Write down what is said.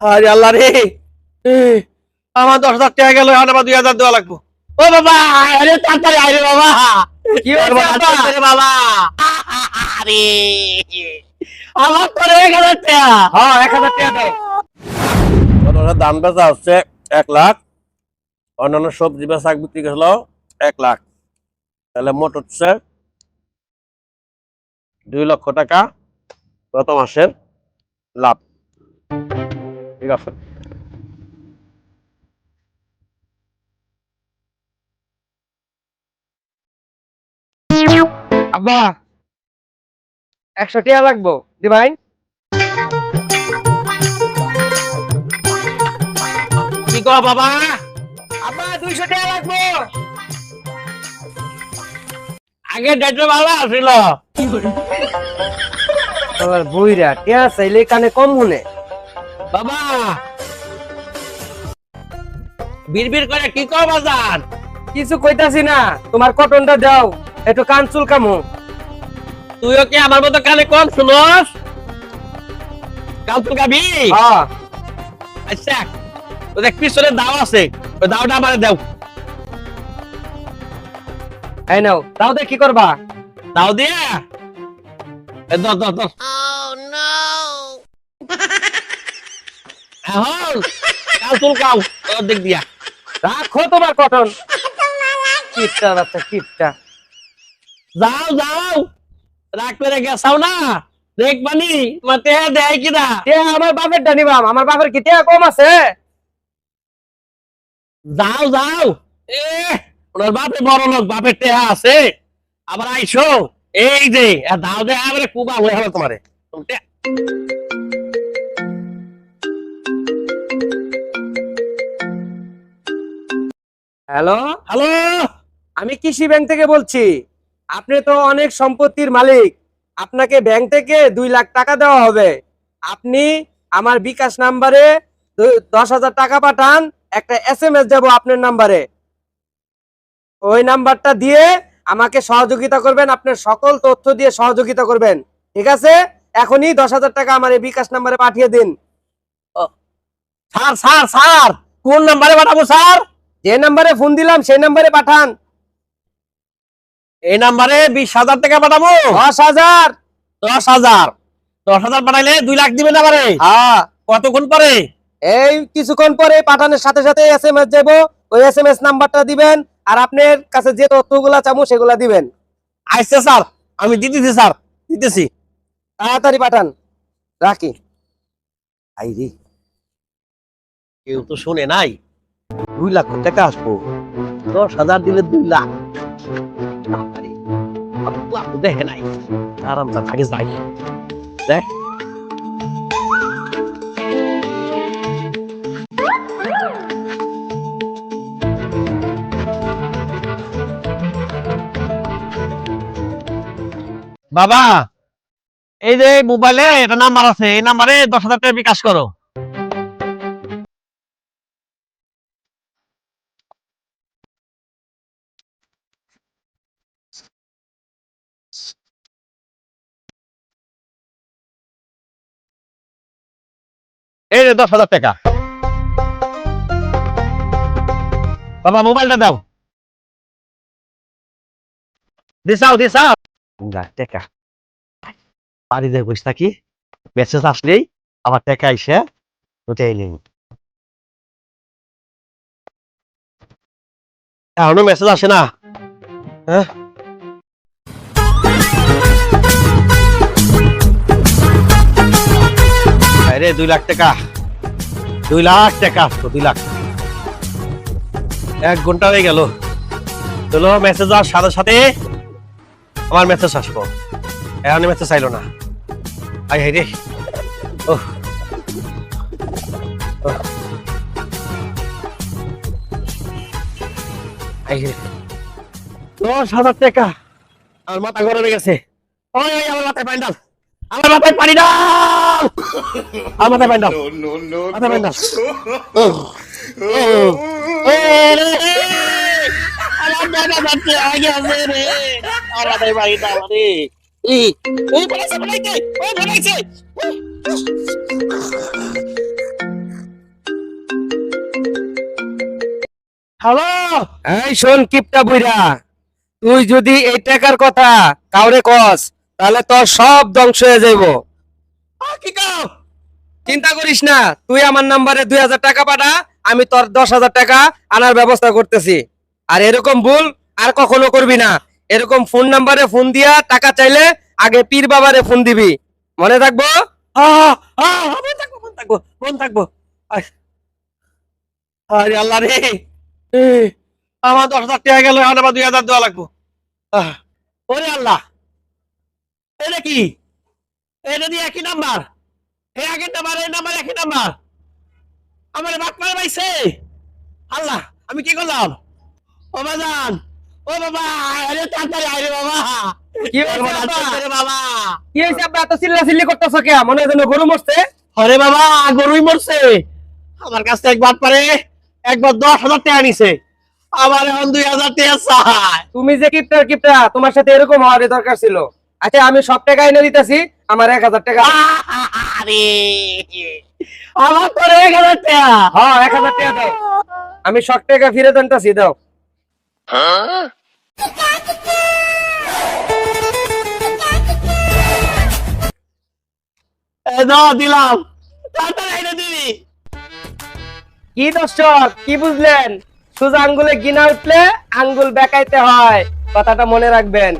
আরে আল্লাহ রে। আমার দশ হাজার টাকা গেল এখন আবার দুই হাজার দেওয়া লাগবো। ও বাবা আরে তাড়াতাড়ি আরে বাবা। কি হয়েছে বাবা, আরে আমার তো এক হাজার টাকা। হ্যাঁ এক হাজার টাকা দাও। দাম বেচা হচ্ছে এক লাখ। অন্যান্য সবজি বা শাক বিক্রি গেছিল এক লাখ। তাহলে মোট হচ্ছে দুই লক্ষ টাকা। গত মাসের লাভ। ঠিক আছে আব্বা একশো টাকা লাগবো দিবাই কি কো বাবা? আব্বা দুইশো টাকা লাগবো। আগে ডেটে ভালো আছিল। তোমার বইরা টিয়া চাইলে কানে কম মনে বাবা! বিড়বিড় করে কি বাজার কিছু কইতাছি না তোমার কটনটা দাও একটু কান চুলকামো। তুইও কি আমার মতো কানে কম শুনস? গাবি হ্যাঁ। আচ্ছা ও দেখ পিছনে দাও আছে ওই দাওটা আমার দাও। এই নাও তাও দিয়ে কি করবা? দাও দিয়ে এখন কাল তুল কাও দিক দিয়া। রাখো তোমার কটন। কিপটা বাচ্চা কিপটা। যাও যাও। রাগ করে গেছাও না। দেখবানি মাতে দেয় কিনা? আমার বাপের নিবাম আমার বাপের কি কম আছে? যাও যাও। এ ওনার বাপে বড় লোক বাপের টেহা আছে। আবার আইসো। এই যে দাও দে আবার কুবা হয়ে হবে তোমারে। হ্যালো হ্যালো আমি কৃষি ব্যাংক থেকে বলছি। আপনি তো অনেক সম্পত্তির মালিক। আপনাকে ব্যাংক থেকে দুই লাখ টাকা দেওয়া হবে। আপনি আমার বিকাশ নাম্বারে দশ হাজার টাকা পাঠান একটা এস এম এস দেবো আপনার নাম্বারে। ওই নাম্বারটা দিয়ে আমাকে সহযোগিতা করবেন আপনার সকল তথ্য দিয়ে সহযোগিতা করবেন। ঠিক আছে? এখনই দশ হাজার টাকা আমার এই বিকাশ নাম্বারে পাঠিয়ে দিন। Sir sir sir! কোন নাম্বারে পাঠাবো স্যার? যে নাম্বারে ফোন দিলাম সেই নাম্বারে পাঠান। এই নাম্বারে বিশ হাজার টাকা পাঠাবো? দশ হাজার। দশ হাজার। দশ হাজার পাঠাইলে দুই লাখ দিবেন আবারে হ্যাঁ। কতক্ষণ পরে? এই কিছুক্ষণ পরে পাঠানোর সাথে সাথে এস এম এস যাব ওই এস এম এস নাম্বারটা দিবেন আর আপনার কাছে যে তথ্যগুলা চামু সেগুলা দিবেন। আসছে স্যার আমি দিতেছি স্যার দিতেছি। তাড়াতাড়ি পাঠান। রাখি। আই রে কেউ তো শুনে নাই। দুই লাখ টাকা আসব। দশ হাজার দিলে দুই লাখ। দেখে নাই। আরাম যাই। দেখ। বাবা, এই যে মোবাইলে এটা নাম্বার আছে, এই নাম্বারে দশ হাজার টাকা বিকাশ করো। এই যে দশ হাজার টাকা। বাবা, মোবাইলটা দাও। দিসাও দিসাও যা টাকা। বাড়িতে বসে থাকি মেসেজ আসলেই আমার টাকা এসে উঠে নেই। এখনও মেসেজ আসে না। হ্যাঁ? দুই লাখ টাকা। দুই লাখ টাকা আসতো দুই লাখ। এক ঘণ্টা হয়ে গেল। চলো মেসেজ আসার সাথে সাথে আমার মেসেজ আসব এখন মেসেজ চাইলো না। আই হাই রে। ও দশ হাজার টাকা। আমার মাথা গরম গেছে। ওই আমার মাথায় পানি ডাল আমার মাথায় পানি দাও আমার মাথায় পানি দাও মাথায় পানি দাও রে আমার মাথায় পানি রে হ্যালো এই শোন কিপটা বুইরা তুই যদি এই টাকার কথা কাউরে কস তাহলে তোর সব ধ্বংস হয়ে যাইব। চিন্তা করিস না তুই আমার নাম্বারে দুই হাজার টাকা পাঠা আমি তোর দশ হাজার টাকা আনার ব্যবস্থা করতেছি। আর এরকম ভুল আর কখনো করবি না। এরকম ফোন নাম্বারে ফোন দিয়া টাকা চাইলে আগে পীর বাবারে ফোন দিবি। মনে থাকব? মন। আরে আল্লাহ রে। আমার দশ হাজার টাকা গেল আবার দুই হাজার দেওয়া লাগবো। ওরে আল্লাহ। এটা কি এটা দিয়ে একই নাম্বার? এই আগের নাম্বার এই নাম্বার একই নাম্বার? আমার বাপ মার পাইছে? আল্লাহ আমি কি করলাম? ও বাজান ও বাবা আরে তাড়াতাড়ি আরে বাবা। কি হয়েছে বাবা, আব্বা? তাড়াতাড়ি বাবা। কি হয়েছে আব্বা? এত চিল্লা চিল্লি করতেছো কে মনে হয় গরু মরছে। আরে বাবা গরুই মরছে। আমার কাছ থেকে একবার পারে একবার দশ হাজার টাকা নিছে। আবার এখন দুই হাজার টাকা চায় তুমি যে কিপটার কিপটা তোমার সাথে এরকম হওয়ার দরকার ছিল। আচ্ছা আমি সব টাকা এনে দিতেছি আমার এক হাজার টাকা। আরে আমার তো এক হাজার টাকা। হ্যাঁ এক হাজার টাকা দাও। আমি সব টাকা ফিরে দেনটাছি দাও। দাও দিলাম। কি দর্শক কি বুঝলেন? সোজা আঙ্গুলে গিনা উঠলে আঙ্গুল বেকাইতে হয় কথাটা মনে রাখবেন।